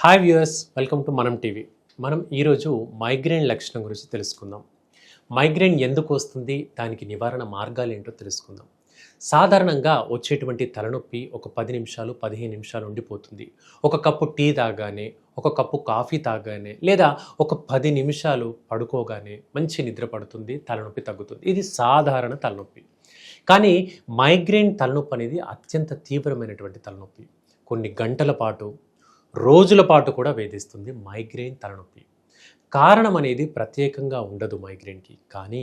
Hi viewers welcome to Manam TV మనం ఈరోజు migraine లక్షణం గురించి తెలుసుకుందాం. మైగ్రేన్ ఎందుకు వస్తుంది? దానికి నివారణ మార్గాలు ఏంటో తెలుసుకుందాం. సాధారణంగా వచ్చేటువంటి తలనొప్పి ఒక పది నిమిషాలు పదిహేను నిమిషాలు ఉండిపోతుంది. ఒక కప్పు టీ తాగానే ఒక కప్పు కాఫీ తాగానే లేదా ఒక పది నిమిషాలు పడుకోగానే మంచి నిద్ర పడుతుంది తలనొప్పి తగ్గుతుంది. ఇది సాధారణ తలనొప్పి. కానీ మైగ్రేన్ తలనొప్పి అనేది అత్యంత తీవ్రమైనటువంటి తలనొప్పి. కొన్ని గంటల పాటు రోజుల పాటు కూడా వేధిస్తుంది మైగ్రేన్ తలనొప్పి. కారణం అనేది ప్రత్యేకంగా ఉండదు మైగ్రేన్కి. కానీ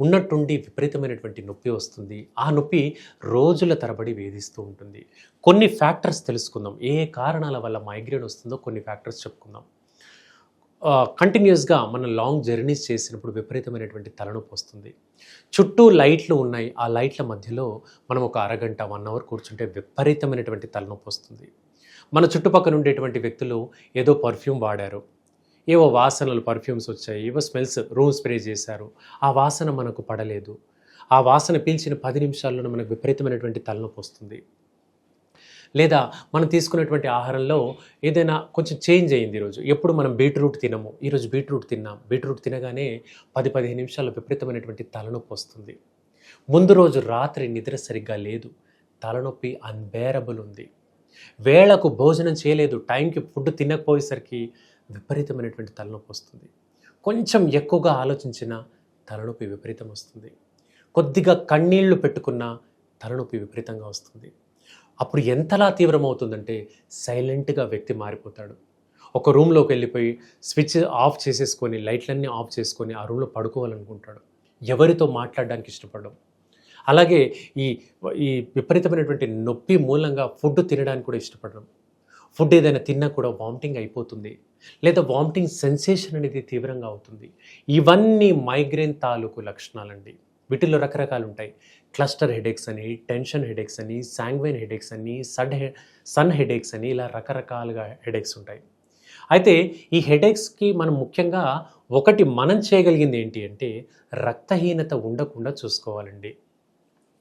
ఉన్నట్టుండి విపరీతమైనటువంటి నొప్పి వస్తుంది. ఆ నొప్పి రోజుల తరబడి వేధిస్తూ ఉంటుంది. కొన్ని ఫ్యాక్టర్స్ తెలుసుకుందాం. ఏ కారణాల వల్ల మైగ్రేన్ వస్తుందో కొన్ని ఫ్యాక్టర్స్ చెప్పుకుందాం. కంటిన్యూస్గా మనం లాంగ్ జర్నీస్ చేసినప్పుడు విపరీతమైనటువంటి తలనొప్పి వస్తుంది. చుట్టూ లైట్లు ఉన్నాయి. ఆ లైట్ల మధ్యలో మనం ఒక అరగంట వన్ అవర్ కూర్చుంటే విపరీతమైనటువంటి తలనొప్పి వస్తుంది. మన చుట్టుపక్కల ఉండేటువంటి వ్యక్తులు ఏదో పర్ఫ్యూమ్ వాడారు. ఏవో వాసనలు పర్ఫ్యూమ్స్ వచ్చాయి ఏవో స్మెల్స్ రూమ్ స్ప్రే చేశారు. ఆ వాసన మనకు పడలేదు. ఆ వాసన పీల్చిన పది నిమిషాల్లోనే మనకు విపరీతమైనటువంటి తలనొప్పి వస్తుంది. లేదా మనం తీసుకున్నటువంటి ఆహారంలో ఏదైనా కొంచెం చేంజ్ అయింది ఈరోజు ఎప్పుడు మనం బీట్రూట్ తినము. ఈరోజు బీట్రూట్ తిన్నాం. బీట్రూట్ తినగానే పది పదిహేను నిమిషాల్లో విపరీతమైనటువంటి తలనొప్పి వస్తుంది. ముందు రోజు రాత్రి నిద్ర సరిగ్గా లేదు. తలనొప్పి అన్బేరబుల్ ఉంది. వేళకు భోజనం చేయలేదు టైంకి ఫుడ్ తినకపోయేసరికి విపరీతమైనటువంటి తలనొప్పి వస్తుంది. కొంచెం ఎక్కువగా ఆలోచించిన తలనొప్పి విపరీతం వస్తుంది. కొద్దిగా కన్నీళ్ళు పెట్టుకున్న తలనొప్పి విపరీతంగా వస్తుంది. అప్పుడు ఎంతలా తీవ్రమవుతుందంటే సైలెంట్గా వ్యక్తి మారిపోతాడు. ఒక రూమ్లోకి వెళ్ళిపోయి స్విచ్ ఆఫ్ చేసేసుకొని లైట్లన్నీ ఆఫ్ చేసుకొని ఆ రూమ్లో పడుకోవాలనుకుంటాడు. ఎవరితో మాట్లాడడానికి ఇష్టపడడం? అలాగే ఈ ఈ విపరీతమైనటువంటి నొప్పి మూలంగా ఫుడ్ తినడానికి కూడా ఇష్టపడడం ఫుడ్ ఏదైనా తిన్నా కూడా వామిటింగ్ అయిపోతుంది. లేదా వామిటింగ్ సెన్సేషన్ అనేది తీవ్రంగా అవుతుంది. ఇవన్నీ మైగ్రేన్ తాలూకు లక్షణాలండి. వీటిల్లో రకరకాలు ఉంటాయి. క్లస్టర్ హెడేక్స్ అని టెన్షన్ హెడేక్స్ అని శాంగ్వైన్ హెడేక్స్ అని సడ్ హె సన్ హెడేక్స్ అని ఇలా రకరకాలుగా హెడేక్స్ ఉంటాయి. అయితే ఈ హెడేక్స్కి మనం ముఖ్యంగా ఒకటి మనం చేయగలిగింది ఏంటి అంటే రక్తహీనత ఉండకుండా చూసుకోవాలండి.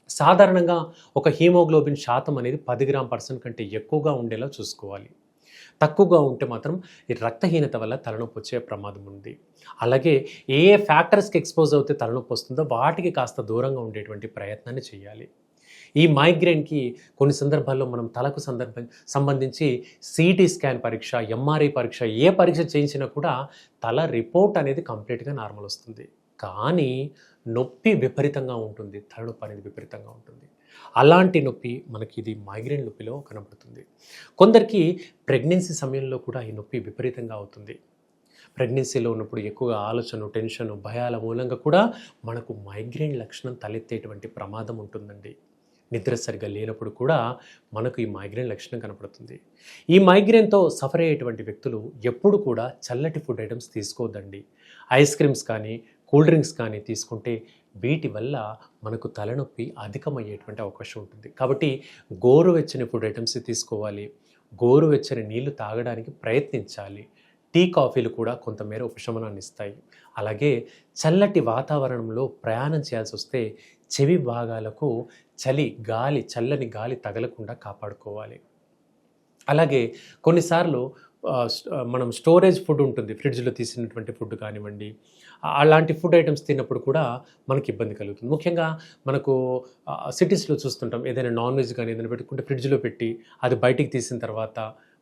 సాధారణంగా ఒక హీమోగ్లోబిన్ శాతం అనేది పది గ్రామ్ పర్సెంట్ కంటే ఎక్కువగా ఉండేలా చూసుకోవాలి. తక్కువగా ఉంటే మాత్రం ఈ రక్తహీనత వల్ల తలనొప్పి వచ్చే ప్రమాదం ఉంది. అలాగే ఏ ఏ ఫ్యాక్టర్స్కి ఎక్స్పోజ్ అవుతే తలనొప్పి వస్తుందో వాటికి కాస్త దూరంగా ఉండేటువంటి ప్రయత్నాన్ని చేయాలి. ఈ మైగ్రేన్కి కొన్ని సందర్భాల్లో మనం తలకు సందర్భం సంబంధించి సిటీ స్కాన్ పరీక్ష ఎంఆర్ఐ పరీక్ష ఏ పరీక్ష చేయించినా కూడా తల రిపోర్ట్ అనేది కంప్లీట్గా నార్మల్ వస్తుంది. కానీ నొప్పి విపరీతంగా ఉంటుంది తలనొప్పి అనేది విపరీతంగా ఉంటుంది. అలాంటి నొప్పి మనకి ఇది మైగ్రేన్ నొప్పిలో కనబడుతుంది. కొందరికి ప్రెగ్నెన్సీ సమయంలో కూడా ఈ నొప్పి విపరీతంగా అవుతుంది. ప్రెగ్నెన్సీలో ఉన్నప్పుడు ఎక్కువగా ఆలోచన టెన్షన్ భయాల మూలంగా కూడా మనకు మైగ్రేన్ లక్షణం తలెత్తేటువంటి ప్రమాదం ఉంటుందండి. నిద్ర సరిగా లేనప్పుడు కూడా మనకు ఈ మైగ్రేన్ లక్షణం కనపడుతుంది ఈ మైగ్రేన్తో సఫర్ అయ్యేటువంటి వ్యక్తులు ఎప్పుడు కూడా చల్లటి ఫుడ్ ఐటమ్స్ తీసుకోవద్దండి. ఐస్ క్రీమ్స్ కానీ కూల్ డ్రింక్స్ కానీ తీసుకుంటే వీటి వల్ల మనకు తలనొప్పి అధికమయ్యేటువంటి అవకాశం ఉంటుంది. కాబట్టి గోరువెచ్చని ఫుడ్ ఐటమ్స్ తీసుకోవాలి. గోరువెచ్చని నీళ్ళు తాగడానికి ప్రయత్నించాలి. టీ కాఫీలు కూడా కొంతమేర ఉపశమనాన్ని ఇస్తాయి అలాగే చల్లటి వాతావరణంలో ప్రయాణం చేయాల్సి వస్తే చెవి భాగాలకు చలి గాలి చల్లని గాలి తగలకుండా కాపాడుకోవాలి. అలాగే కొన్నిసార్లు మనం స్టోరేజ్ ఫుడ్ ఉంటుంది ఫ్రిడ్జ్లో తీసినటువంటి ఫుడ్ కానివ్వండి అలాంటి ఫుడ్ ఐటమ్స్ తిన్నప్పుడు కూడా మనకి ఇబ్బంది కలుగుతుంది. ముఖ్యంగా మనకు సిటీస్లో చూస్తుంటాం ఏదైనా నాన్ వెజ్ కానీ ఏదైనా పెట్టుకుంటే ఫ్రిడ్జ్లో పెట్టి అది బయటికి తీసిన తర్వాత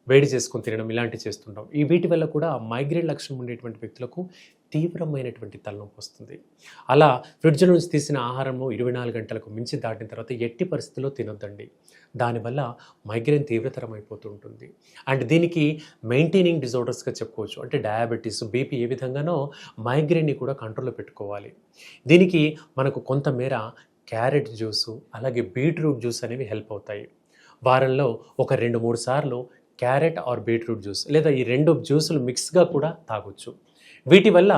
వేడి చేసుకొని తినడం ఇలాంటివి చేస్తుంటాం. ఈ వీటి వల్ల కూడా మైగ్రేన్ లక్షణం ఉండేటువంటి వ్యక్తులకు తీవ్రమైనటువంటి తలనొప్పి వస్తుంది. అలా ఫ్రిడ్జ్ నుంచి తీసిన ఆహారము ఇరవై నాలుగు గంటలకు మించి దాటిన తర్వాత ఎట్టి పరిస్థితుల్లో తినొద్దండి. దానివల్ల మైగ్రేన్ తీవ్రతరం అయిపోతూ ఉంటుంది అండ్ దీనికి మెయింటైనింగ్ డిజార్డర్స్గా చెప్పుకోవచ్చు. అంటే డయాబెటీస్ బీపీ ఏ విధంగానో మైగ్రేన్ని కూడా కంట్రోల్లో పెట్టుకోవాలి. దీనికి మనకు కొంతమేర క్యారెట్ జ్యూసు అలాగే బీట్రూట్ జ్యూస్ అనేవి హెల్ప్ అవుతాయి. వారంలో ఒక రెండు మూడు సార్లు క్యారెట్ ఆర్ బీట్రూట్ జ్యూస్ లేదా ఈ రెండు జ్యూసులు మిక్స్గా కూడా తాగొచ్చు. వీటి వల్ల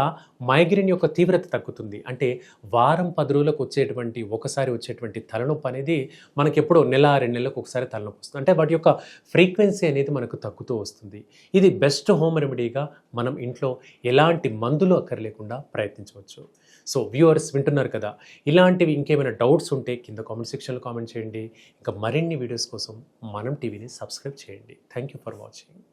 మైగ్రేన్ యొక్క తీవ్రత తగ్గుతుంది. అంటే వారం పది రోజులకు వచ్చేటువంటి ఒకసారి వచ్చేటువంటి తలనొప్పి అనేది మనకి ఎప్పుడో నెల రెండు నెలలకు ఒకసారి తలనొప్పి వస్తుంది. అంటే వాటి యొక్క ఫ్రీక్వెన్సీ అనేది మనకు తగ్గుతూ వస్తుంది. ఇది బెస్ట్ హోమ్ రెమెడీగా మనం ఇంట్లో ఎలాంటి మందులు అక్కర్లేకుండా ప్రయత్నించవచ్చు. సో వ్యూవర్స్ వింటున్నారు కదా ఇలాంటివి ఇంకేమైనా డౌట్స్ ఉంటే కింద కామెంట్ సెక్షన్లో కామెంట్ చేయండి. ఇంకా మరిన్ని వీడియోస్ కోసం మనం టీవీని సబ్స్క్రైబ్ చేయండి. Thank you for watching.